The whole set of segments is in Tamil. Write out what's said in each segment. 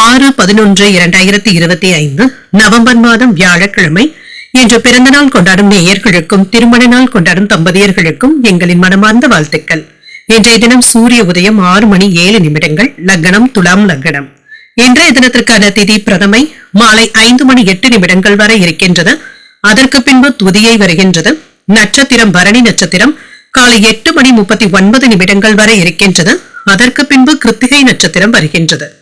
ஆறு பதினொன்று இரண்டாயிரத்தி இருபத்தி ஐந்து நவம்பர் மாதம் வியாழக்கிழமை. இன்று பிறந்த நாள் கொண்டாடும் நேயர்களுக்கும் திருமண நாள் கொண்டாடும் தம்பதியர்களுக்கும் எங்களின் மனமார்ந்த வாழ்த்துக்கள். இன்றைய தினம் சூரிய உதயம் ஆறு மணி ஏழு நிமிடங்கள் லக்னம் துலாம் லக்னம். இன்றைய தினத்திற்கான திதி பிரதமை மாலை ஐந்து மணி எட்டு நிமிடங்கள் வரை இருக்கின்றது. அதற்கு பின்பு துதியை வருகின்றது. நட்சத்திரம் பரணி நட்சத்திரம் காலை எட்டு மணி முப்பத்தி ஒன்பது நிமிடங்கள் வரை இருக்கின்றது. அதற்கு பின்பு கிருத்திகை நட்சத்திரம் வருகின்றது.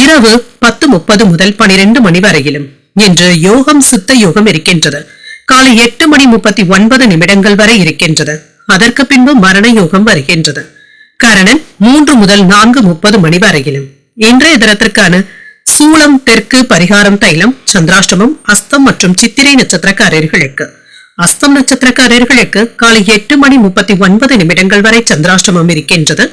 இரவு பத்து முப்பது முதல் பனிரெண்டு மணி வரையிலும் இன்று யோகம் சித்த யோகம் இருக்கின்றது. காலை எட்டு மணி முப்பத்தி ஒன்பது நிமிடங்கள் வரை இருக்கின்றது. அதற்கு பின்பு மரண யோகம் வருகின்றது. கரணன் மூன்று முதல் நான்கு முப்பது மணி வரையிலும். இன்றைய தினத்திற்கான சூளம் தெற்கு பரிகாரம் தைலம் சந்திராஷ்டமம் அஸ்தம் மற்றும் சித்திரை நட்சத்திரக்காரர்களுக்கு. அஸ்தம் நட்சத்திரக்காரர்களுக்கு காலை எட்டு மணி முப்பத்தி ஒன்பது நிமிடங்கள் வரை சந்திராஷ்டமம் இருக்கின்றது.